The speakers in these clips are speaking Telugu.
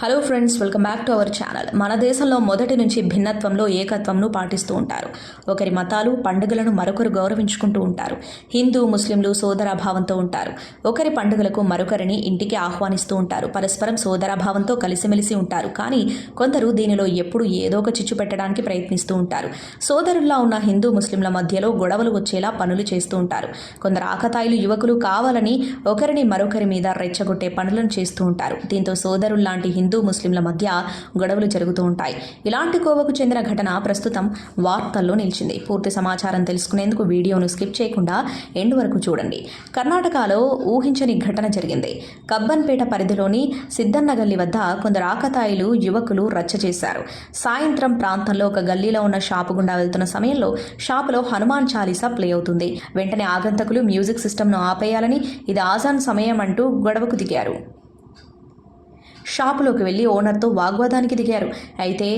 Hello friends welcome back to our channel మన దేశంలో మొదటి నుంచి భిన్నత్వంలో ఏకత్వంను పాటిస్తూ ఉంటారు. ఒకరి మతాలు పండుగలను మరొకరు గౌరవించుకుంటూ ఉంటారు. హిందూ ముస్లింలు సోదరాభావంతో ఉంటారు. ఒకరి పండుగలకు మరొకరిని ఇంటికి ఆహ్వానిస్తూ ఉంటారు. పరస్పరం సోదరాభావంతో కలిసిమెలిసి ఉంటారు. కానీ కొందరు దీనిలో ఎప్పుడు ఏదో ఒక చిచ్చు పెట్టడానికి ప్రయత్నిస్తూ ఉంటారు. సోదరుల్లా ఉన్న హిందూ ముస్లింల మధ్యలో గొడవలు వచ్చేలా పనులు చేస్తూ ఉంటారు. కొందరు ఆకతాయిలు యువకులు కావాలని ఒకరిని మరొకరి మీద రెచ్చగొట్టే పనులను చేస్తూ ఉంటారు. దీంతో సోదరుల్లాంటి హిందూ హిందూ ముస్లింల మధ్య గొడవలు జరుగుతూ ఉంటాయి. ఇలాంటి కోవకు చెందిన ఘటన ప్రస్తుతం వార్తల్లో నిలిచింది. పూర్తి సమాచారం తెలుసుకునేందుకు వీడియోను స్కిప్ చేయకుండా ఎండ్ వరకు చూడండి. కర్ణాటకలో ఊహించని ఘటన జరిగింది. కబ్బన్పేట పరిధిలోని సిద్ధన్న గల్లి వద్ద కొందరు ఆకతాయిలు యువకులు రచ్చ చేశారు. సాయంత్రం ప్రాంతంలో ఒక గల్లీలో ఉన్న షాపు గుండా వెళ్తున్న సమయంలో షాపులో హనుమాన్ చాలీసా ప్లే అవుతుంది. వెంటనే ఆగంతకులు మ్యూజిక్ సిస్టమ్ను ఆపేయాలని ఇది ఆజాన్ సమయం అంటూ గొడవకు దిగారు. షాపులోకి వెళ్ళి ఓనర్తో వాగ్వాదానికి దిగారు. అయితే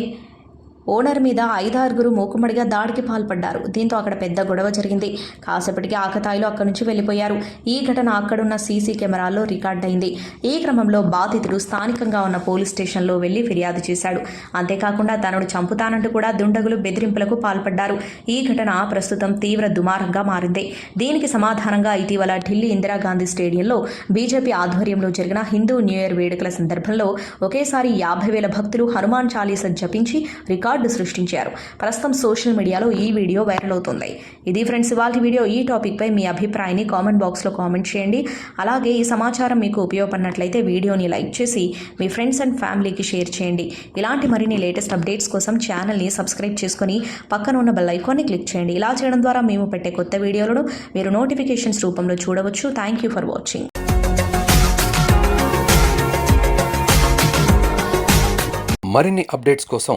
ఓనర్ మీద ఐదారుగురు మూకుమ్మడిగా దాడికి పాల్పడ్డారు. దీంతో అక్కడ పెద్ద గొడవ జరిగింది. కాసేపటికి ఆకతాయిలు అక్కడి నుంచి వెళ్ళిపోయారు. ఈ ఘటన అక్కడున్న సీసీ కెమెరాల్లో రికార్డ్ అయింది. ఈ క్రమంలో బాధితుడు స్థానికంగా ఉన్న పోలీస్ స్టేషన్లో వెళ్ళి ఫిర్యాదు చేశాడు. అంతేకాకుండా తనను చంపుతానంటూ కూడా దుండగులు బెదిరింపులకు పాల్పడ్డారు. ఈ ఘటన ప్రస్తుతం తీవ్ర దుమారంగా మారింది. దీనికి సమాధానంగా ఇటీవల ఢిల్లీ ఇందిరాగాంధీ స్టేడియంలో బీజేపీ ఆధ్వర్యంలో జరిగిన హిందూ న్యూ ఇయర్ వేడుకల సందర్భంలో ఒకేసారి యాభై వేల భక్తులు హనుమాన్ చాలీస జపించి రికార్డు రికార్డు సృష్టించారు. ప్రస్తుతం సోషల్ మీడియాలో ఈ వీడియో వైరల్ అవుతుంది. ఇది ఫ్రెండ్స్ ఇవాళ వీడియో ఈ టాపిక్పై మీ అభిప్రాయాన్ని కామెంట్ బాక్స్లో కామెంట్ చేయండి. అలాగే ఈ సమాచారం మీకు ఉపయోగపడినట్లయితే వీడియోని లైక్ చేసి మీ ఫ్రెండ్స్ అండ్ ఫ్యామిలీకి షేర్ చేయండి. ఇలాంటి మరిన్ని లేటెస్ట్ అప్డేట్స్ కోసం ఛానల్ని సబ్స్క్రైబ్ చేసుకుని పక్కన ఉన్న బెల్ ఐకాన్ని క్లిక్ చేయండి. ఇలా చేయడం ద్వారా మేము పెట్టే కొత్త వీడియోలను మీరు నోటిఫికేషన్స్ రూపంలో చూడవచ్చు. Thank you for watching. మరిన్ని అప్డేట్స్ కోసం